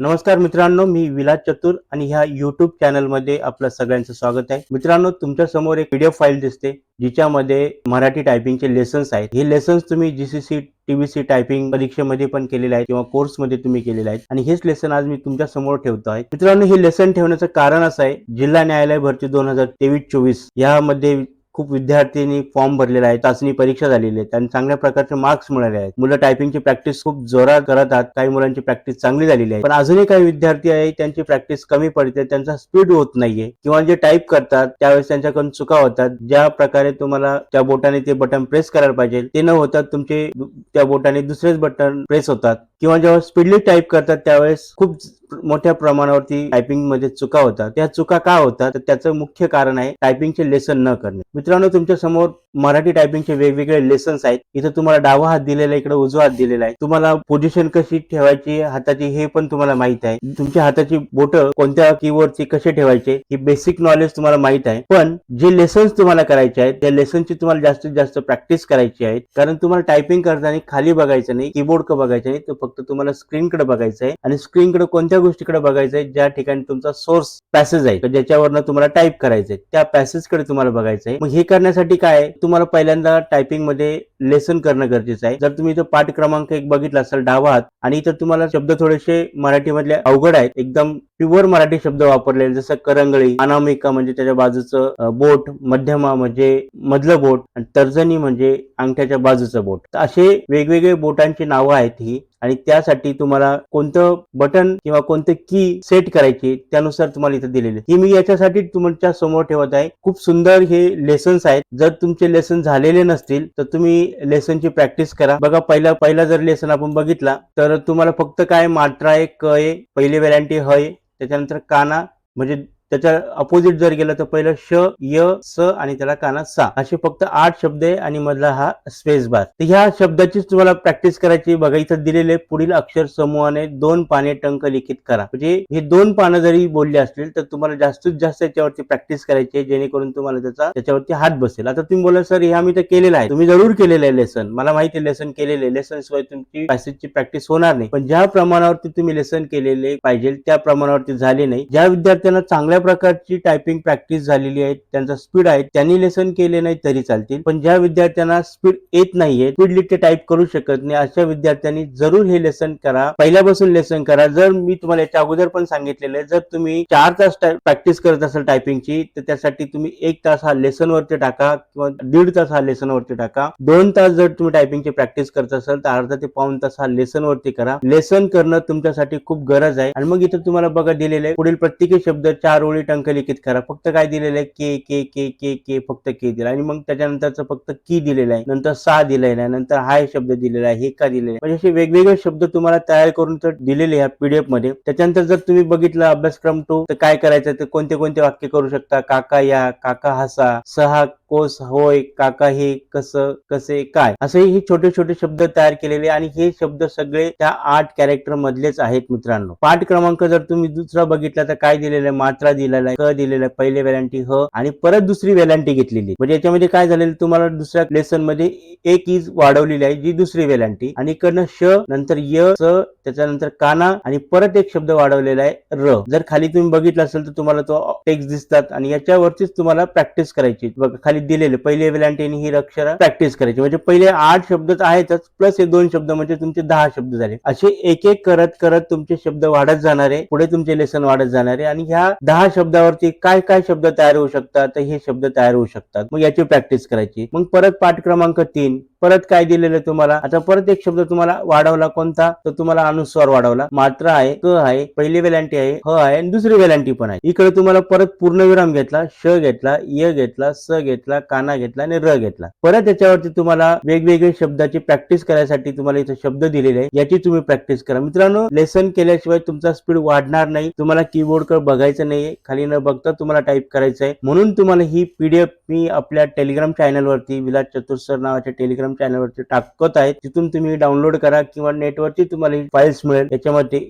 नमस्कार मित्रांनो मी विलास चतुर आणि ह्या युट्यूब चॅनलमध्ये आपलं सगळ्यांचं स्वागत आहे. मित्रांनो तुमच्यासमोर एक पीडीएफ फाईल दिसते जिच्यामध्ये मराठी टायपिंगचे लेसन्स आहेत. हे लेसन्स तुम्ही जीसीसी टीव्हीसी टायपिंग परीक्षेमध्ये पण केलेले आहेत किंवा कोर्समध्ये तुम्ही केलेले आहेत. आणि हेच लेसन आज मी तुमच्यासमोर ठेवतो आहे. मित्रांनो हे लेसन ठेवण्याचं कारण असं आहे जिल्हा न्यायालय भरती दोन हजार तेवीस चोवीस यामध्ये खूप विद्यार्थ्यांनी फॉर्म भरलेला आहे चाचणी परीक्षा झालेली आहे. आणि चांगल्या प्रकारचे मार्क्स मिळाले आहेत. मुलं टायपिंगची प्रॅक्टिस खूप जोरात करत आहेत काही मुलांची प्रॅक्टिस चांगली झालेली आहे. पण अजूनही काही विद्यार्थी आहे त्यांची प्रॅक्टिस कमी पडते. त्यांचा स्पीड होत नाहीये. किंवा जे टाईप करतात त्यावेळेस त्यांच्याकडून चुका होतात. ज्या प्रकारे तुम्हाला त्या बोटाने ते बटन प्रेस करायला पाहिजे. ते न होतात तुमचे त्या बोटाने दुसरेच बटन प्रेस होतात. किंवा जेव्हा स्पीडली टाईप करतात त्यावेळेस खूप मोठ्या प्रमाणावरती टायपिंगमध्ये चुका होतात. त्या चुका का होतात? त्याचं मुख्य कारण आहे टायपिंगचे लेसन न करणे. मित्रांनो तुमच्यासमोर मराठी टायपिंगचे वेगवेगळे लेसन्स आहेत. इथं तुम्हाला डावा हात दिलेला आहे इकडे उजवा हात दिलेला आहे. तुम्हाला पोझिशन कशी ठेवायची हाताची हे पण तुम्हाला माहीत आहे. तुमच्या हाताची बोट कोणत्या कीवरची कसे ठेवायचे हे बेसिक नॉलेज तुम्हाला माहीत आहे. पण जे लेसन्स तुम्हाला करायचे आहेत त्या लेसनची तुम्हाला जास्तीत जास्त प्रॅक्टिस करायची आहे. कारण तुम्हाला टायपिंग करताना खाली बघायचं नाही कीबोर्डकडे बघायचं नाही तर फक्त तुम्हाला स्क्रीनकडे बघायचं आहे. आणि स्क्रीनकडे कोणत्या गोष्टीकडे बघायचं आहे ज्या ठिकाणी तुमचा सोर्स पॅसेज आहे ज्याच्यावरनं तुम्हाला टाईप करायचंय त्या पॅसेजकडे तुम्हाला बघायचं आहे. मग हे करण्यासाठी काय तुम्हाला पहिल्यांदा टायपिंगमध्ये लेसन करणं गरजेचं आहे. जर तुम्ही इथं पाठ क्रमांक एक बघितला असेल डावा हात आणि इथं तुम्हाला शब्द थोडेसे मराठीमधले अवघड आहेत. एकदम प्युअर मराठी शब्द वापरलेले जसं करंगळी अनामिका म्हणजे त्याच्या बाजूचं बोट मध्यमा म्हणजे मधलं बोट आणि तर्जनी म्हणजे अंगठ्याच्या बाजूचं बोट. तर असे वेगवेगळे बोटांची नावं आहेत ही आणि त्यासाठी तुम्हाला कोणतं बटन किंवा कोणतं की सेट करायची त्यानुसार तुम्हाला इथे दिलेले आहे. ही मी याच्यासाठी तुमच्यासमोर ठेवत आहे. खूप सुंदर हे लेसन्स आहेत. जर तुमचे लेसन झालेले नसतील तर तुम्ही लेसनची प्रॅक्टिस करा. बघा पहिला पहिला जर लेसन आपण बघितला तर तुम्हाला फक्त काय मात्रा आहे क आहे पहिली व्हॅरायटी हय त्याच्यानंतर काना म्हणजे त्याच्या अपोजिट जर गेलं तर पहिलं श य स आणि त्याला काना सा. असे फक्त आठ शब्द आहे आणि मधला हा स्पेस बार तर ह्या शब्दाचीच तुम्हाला प्रॅक्टिस करायची बघा इथं दिलेले पुढील अक्षर समूहाने दोन पाने टंक लिखित करा. म्हणजे हे दोन पानं जरी बोलले असतील तर तुम्हाला जास्तीत जास्त याच्यावरती प्रॅक्टिस करायची आहे जेणेकरून तुम्हाला त्याचा त्याच्यावरती हात बसेल. आता तुम्ही बोला सर हे आम्ही तर केलेलं आहे. तुम्ही जरूर केलेलं आहे लेसन मला माहिती आहे लेसन केलेले लेसन शिवाय तुमची पॅसेजची प्रॅक्टिस होणार नाही. पण ज्या प्रमाणावरती तुम्ही लेसन केलेले पाहिजे त्या प्रमाणावरती झाले नाही. ज्या विद्यार्थ्यांना चांगल्या प्रकारची टायपिंग प्रॅक्टिस झालेली आहे. त्यांचा स्पीड आहे. त्यांनी लेसन केले नाही तरी चालतील. पण ज्या विद्यार्थ्यांना स्पीड येत नाहीये स्पीडली ते टाईप करू शकत नाही अशा विद्यार्थ्यांनी जरूर हे लेसन करा. पहिल्यापासून लेसन करा. जर मी तुम्हाला याच्या अगोदर पण सांगितलेलं आहे जर तुम्ही चार तास प्रॅक्टिस करत असाल टायपिंगची तर त्यासाठी तुम्ही एक तास हा लेसन वरती टाका किंवा दीड तास हा लेसन वरती टाका. दोन तास जर तुम्ही टायपिंगची प्रॅक्टिस करत असाल तर अर्धा ते पाऊन तास हा लेसन वरती करा. लेसन करणं तुमच्यासाठी खूप गरज आहे. आणि मग इथं तुम्हाला बघा दिलेलं आहे पुढील प्रत्येकी शब्द चार एवढी टंक लिखित करा. फक्त काय दिलेलं आहे? के के के के के फक्त के दिला. आणि मग त्याच्यानंतरचं फक्त की दिलेलं आहे. नंतर सा दिलेला आहे. नंतर हाय शब्द दिलेला आहे. हे का दिलेलं आहे? म्हणजे असे वेगवेगळे शब्द तुम्हाला तयार करून तर दिलेले ह्या पीडीएफमध्ये त्याच्यानंतर जर तुम्ही बघितलं अभ्यासक्रम टू तर काय करायचं? तर कोणते कोणते वाक्य करू शकता? काका या काका हसा. सहा कोस होय काका हे कसं कसे काय? असे हे छोटे छोटे शब्द तयार केलेले आणि हे शब्द सगळे त्या आठ कॅरेक्टर मधलेच आहेत मित्रांनो. पाठ क्रमांक जर तुम्ही दुसरा बघितला तर काय दिलेलं आहे? मात्रा दिलेला आहे क दिलेला आहे पहिले वेलांटी ह आणि परत दुसरी वेलांटी घेतलेली. म्हणजे याच्यामध्ये काय झालेलं तुम्हाला दुसऱ्या लेसनमध्ये एक इज वाढवलेली आहे जी दुसरी वेलांटी आणि इकडनं श नंतर य स त्याच्यानंतर काना आणि परत एक शब्द वाढवलेला आहे र. जर खाली तुम्ही बघितलं असेल तर तुम्हाला तो टेक्स्ट दिसतात आणि याच्यावरतीच तुम्हाला प्रॅक्टिस करायची बघा खाली दिलेले पहिले वेलांटीने ही अक्षर प्रॅक्टिस करायची. म्हणजे पहिले आठ शब्द तर आहेतच प्लस हे दोन शब्द म्हणजे तुमचे दहा शब्द झाले. असे एक एक करत करत तुमचे शब्द वाढत जाणार आहे पुढे तुमचे लेसन वाढत जाणार आहे आणि ह्या दहा शब्दावरती काय काय शब्द तयार होऊ शकतात तर हे शब्द तयार होऊ शकतात. मग याची प्रॅक्टिस करायची. मग परत पाठ क्रमांक तीन. परत काय दिलेलं तुम्हाला? आता परत एक शब्द तुम्हाला वाढवला कोणता? तर तुम्हाला अनुस्वार वाढवला. मात्र आहे क आहे पहिली वेलांटी आहे ह आहे आणि दुसरी वेलांटी पण आहे. इकडे तुम्हाला परत पूर्णविराम घेतला श घेतला य घेतला स घेतला काना घेतला आणि र घेतला. परत याच्यावरती तुम्हाला वेगवेगळे शब्दाची प्रॅक्टिस करायसाठी तुम्हाला इथे शब्द दिलेले आहे याची तुम्ही प्रॅक्टिस करा. मित्रांनो लेसन केल्याशिवाय तुमचा स्पीड वाढणार नाही. तुम्हाला कीबोर्डकडे बघायचं नाहीये. खाली न बघता तुम्हाला टाईप करायचं आहे म्हणून तुम्हाला ही पीडीएफ मी आपल्या टेलिग्राम चॅनलवरती विलास चतुर्सर नावाच्या टेलिग्राम चॅनलवरती टाकत आहे. तिथून तुम्ही डाउनलोड करा किंवा नेटवरती तुम्हाला फाईल्स मिळेल. याच्यामध्ये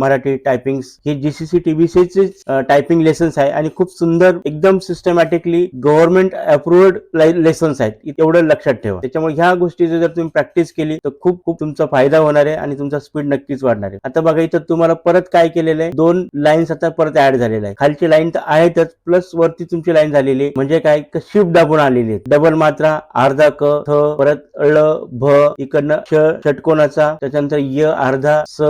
मराठी टायपिंग हे जीसीसी टीबीसीचे टायपिंग लेसन्स आहे आणि खूप सुंदर एकदम सिस्टमॅटिकली गव्हर्नमेंट अप्रुव्हड लेसन्स आहेत. एवढं लक्षात ठेवा. त्याच्यामुळे ह्या गोष्टीची जर तुम्ही प्रॅक्टिस केली तर खूप खूप तुमचा फायदा होणार आहे आणि तुमचा स्पीड नक्कीच वाढणार आहे. आता बघा इथं तुम्हाला परत काय केलेलं आहे? दोन लाईन्स आता परत ऍड झाले झालेल्या आहे. खालची लाईन तर आहेतच प्लस वरती तुमची लाईन झालेली आहे. म्हणजे काय शिफ्ट दाबून आलेली आहे डबल मात्रा अर्धा क थ परत ळ भ इकडनं क्ष षटकोनाचा त्याच्यानंतर य अर्धा स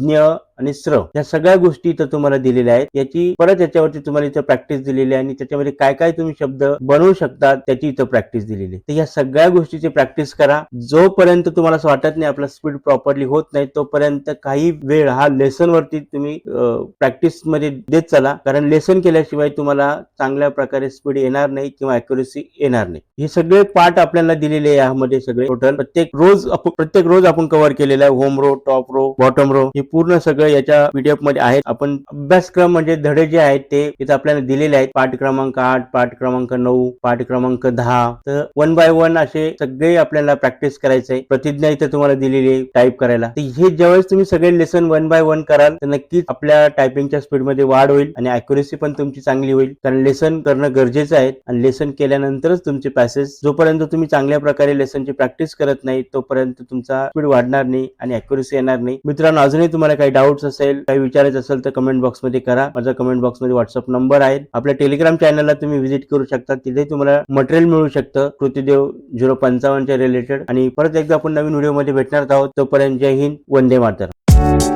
ज्ञ आणि स्र. या सगळ्या गोष्टी इथं तुम्हाला दिलेल्या आहेत. याची परत याच्यावरती तुम्हाला इथं प्रॅक्टिस दिलेली आहे. आणि त्याच्यामध्ये काय काय तुम्ही शब्द बनवू शकता त्याची इथं प्रॅक्टिस दिलेली आहे. तर या सगळ्या गोष्टीची प्रॅक्टिस करा. जोपर्यंत तुम्हाला असं वाटत नाही आपला स्पीड प्रॉपरली होत नाही तोपर्यंत काही वेळ हा लेसन वरती तुम्ही प्रॅक्टिसमध्ये देत चला कारण लेसन केल्याशिवाय तुम्हाला चांगल्या प्रकारे स्पीड येणार नाही किंवा अॅक्युरेसी येणार नाही. हे सगळे पार्ट आपल्याला दिलेले आहे यामध्ये सगळे. टोटल प्रत्येक रोज प्रत्येक रोज आपण कव्हर केलेला आहे. Home row top row bottom row हे पूर्ण सगळं याच्या पीडीएफमध्ये आहेत. आपण अभ्यासक्रम म्हणजे धडे जे आहेत ते इथं आपल्याला दिलेले आहेत. पाठ क्रमांक आठ पाठ क्रमांक नऊ पाठ क्रमांक दहा. तर वन बाय वन असे सगळे आपल्याला प्रॅक्टिस करायचे आहे. प्रतिज्ञा इथं तुम्हाला दिलेली आहे टाईप करायला. तर हे ज्यावेळेस तुम्ही सगळे लेसन वन बाय वन कराल तर नक्कीच आपल्या टायपिंगच्या स्पीडमध्ये वाढ होईल. आणि अॅक्युरेसी पण तुमची चांगली होईल. कारण लेसन करणं गरजेचं आहे आणि लेसन केल्यानंतरच तुमचे पॅसेज जोपर्यंत तुम्ही चांगल्या प्रकारे लेसनची प्रॅक्टिस करत नाही तोपर्यंत तुमचा स्पीड वाढणार नाही आणि अॅक्युरेसी येणार नाही. मित्रांनो अजूनही तुम्हाला काही डाऊट्स असेल काही विचारायचं असेल तर कमेंट बॉक्समध्ये करा. माझा कमेंट बॉक्समध्ये व्हॉट्सअप नंबर आहे. आपल्या टेलिग्राम चॅनलला तुम्ही व्हिजिट करू शकता. तिथे तुम्हाला मटेरियल मिळू शकतं. कृतीदेव झिरो पंचावन्नच्या रिलेटेड आणि परत एकदा आपण नवीन व्हिडिओमध्ये भेटणार आहोत. तोपर्यंत जय हिंद. वंदे मातर